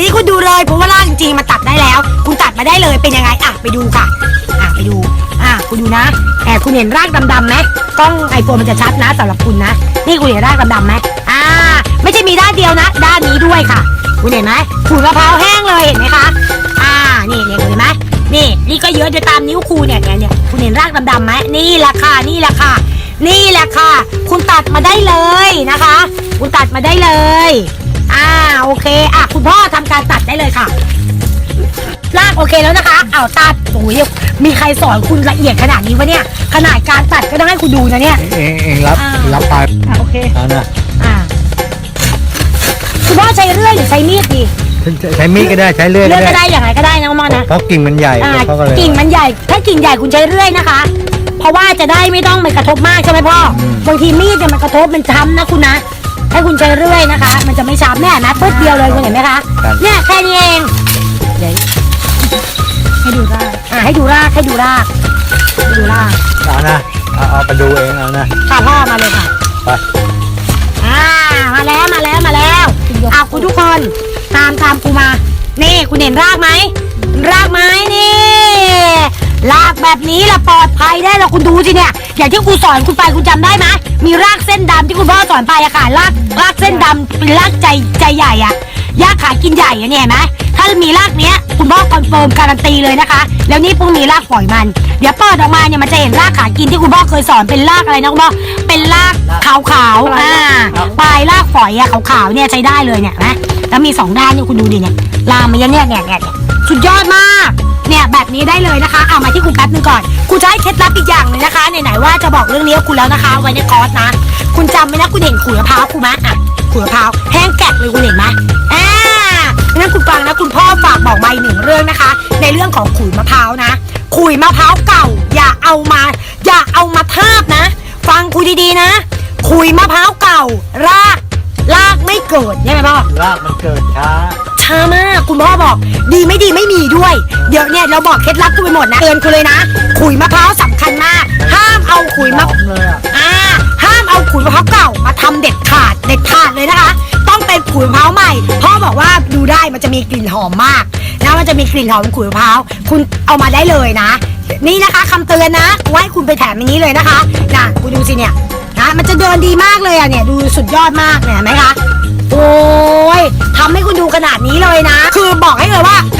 ทีคุณดูเลยเพราะว่ารากจริงๆมันตัดได้แล้ว คุณตัดมาได้เลยเป็นยังไงอะไปดูค่ะอะไปดูอะคุณดูนะแอบคุณเห็นรากดำๆไหมกล้องไอโฟนมันจะชัดนะสำหรับคุณนะนี่คุณเห็นรากดำๆไหมอ่าไม่ใช่มีด้านเดียวนะ ด้านนี้ด้วยค่ะ คุณเห็นไหมขูดมะพร้าวแห้งเลยเห็นไหมคะอ่านี่เนี่ยคุณเห็นไหมนี่นี่ก็เยอะจะตามนิ้วครูเนี่ยเนี่ยเนี่ยคุณเห็นรากดำๆไหมนี่แหละค่ะนี่แหละค่ะ นี่แหละค่ะ คุณตัดมาได้เลยนะคะ คุณตัดมาได้เลย อ่าโอเคอะคุณพ่อทำการตัดได้เลยค่ะ ลากโอเคแล้วนะคะเอาตัดโอ้ยมีใครสอนคุณละเอียดขนาดนี้วะเนี่ย ขนาดการตัดก็ต้องให้คุณดูนะเนี่ย เองเองรับอ่า รับไปอะโอเคเอานะอ่าคุณพ่อใช้เลื่อยหรือใช้มีดดีใช้มีดก็ได้ใช้เลื่อยเลื่ก็อยก็ได้ได้อย่างไรก็ได้นะพ่อนะ เพราะกิ่งมันใหญ่อ่าเขาก็เลย กิ่งมันใหญ่ ถ้ากิ่งใหญ่คุณใช้เลื่อยนะคะ เพราะว่าจะได้ไม่ต้องมันกระทบมากใช่ไหมพ่ออบางทีมีดเนี่ยมันกระทบมันช้ำนะคุณนะให้ คุณใช้เลื่อยนะคะ มันจะไม่ช้ำแน่นะปึ๊บเดียวเลยคุณเห็นไหมคะครับ เนี่ยแค่นี้เองเดี๋ยวให้ดูรากอ่าให้ดูรากให้ดูรากให้ดูรากเอานะเอาเอาไปดูเองเอานะค่ะพ่อมาเลยค่ะ ไปอ่ามาแล้วมาแล้วมาแล้วเอาคุณทุกคนตามตามกูมา นี่คุณเห็นรากไหมรากไหมนี่ รากแบบนี้แหละปลอดภัยได้แล้วคุณดูสิเนี่ย อย่างที่ครูสอนคุณไปคุณจำได้ไหมมีรากเส้นดำที่คุณพ่อสอนไปอะค่ะรากรากเส้นดำเป็นรากใจใจใหญ่อะยากขากินใหญ่อะเนี่ยเห็นไหมถ้ามีรากเนี้ยคุณพ่อคอนเฟิร์มการันตีเลยนะคะ แล้วนี่พวกมีรากฝอยมัน เดี๋ยวเปิดออกมาเนี่ยมันจะเห็นรากขากินที่คุณพ่อเคยสอนเป็นรากอะไรนะคุณพ่อเป็นรากขาวๆอ่าปลายรากฝอยอะขาวๆเนี่ยใช้ได้เลยเนี่ยนะแล้วมีสองด้านเนี่ยคุณดูดิเนี่ยลามมันยังเนี่ยเนี่ยเนี่ยเนี่ยสุดยอดมาก เนี่ยแบบนี้ได้เลยนะคะเอามาที่คุณแป๊บนึงก่อนคุณจะให้เคล็ดลับอีกอย่างหนึงนะคะไหนๆว่าจะบอกเรื่องนี้กับคุณแล้วนะคะ ไว้ในคอร์สนะ คุณจำไว้นะคุณเห็นขุยมะพร้าวคุณไหมอะขุยมะพร้าวแห้งแกะเลยคุณเห็นไหมอ่างั้นคุณฟังนะคุณพ่อฝากบอกมาอีกหนึ่งเรื่องนะคะ ในเรื่องของขุยมะพร้าวนะขุยมะพร้าวเก่า อย่าเอามา อย่าเอามาทาบนะ ฟังคุยดีๆนะขุยมะพร้าวเก่า รากรากไม่เกิดใช่ไหมพ่อ รากมันเกิดช้า ช้ามากคุณพ่อบอก ดีไม่ดีไม่มีด้วย เดี๋ยว เนี่ยเราบอกเคล็ดลับคุณไปหมดนะเตือนคุณเลยนะ ขุยมะพร้าวสำคัญมาก ห้ามเอาขุยหมะอมเลยอะอ่าห้ามเอาขุยมะพร้าวเก่ามาทำเด็ดขาดเด็ดขาดเลยนะคะ ต้องเป็นขุยมะพร้าวใหม่พ่อบอกว่าดูได้มันจะมีกลิ่นหอมมากนะมันจะมีกลิ่นหอมของขุยมะพร้าวคุณเอามาได้เลยนะ นี่นะคะคำเตือนนะไว้คุณไปแถมอย่างนี้เลยนะคะนะคุณดูสิเนี่ยนะมันจะเดินดีมากเลยอะเนี่ยดูสุดยอดมากเนี่ยเห็นไหมคะโอ้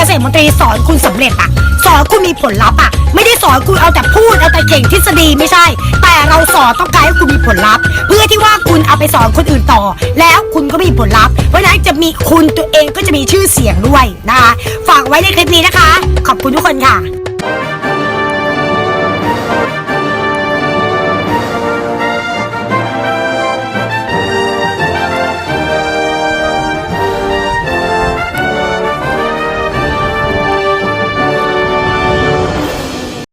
เกษตรมนตรีสอนคุณสำเร็จอะสอนคุณมีผลลัพธ์อะไม่ได้สอนคุณเอาแต่พูดเอาแต่เก่งทฤษฎีไม่ใช่ แต่เราสอนต้องการให้คุณมีผลลัพธ์ เพื่อที่ว่าคุณเอาไปสอนคนอื่นต่อ แล้วคุณก็มีผลลัพธ์เพราะฉะนั้นจะมีคุณตัวเองก็จะมีชื่อเสียงด้วยนะคะฝากไว้ในคลิปนี้นะคะ ขอบคุณทุกคนค่ะ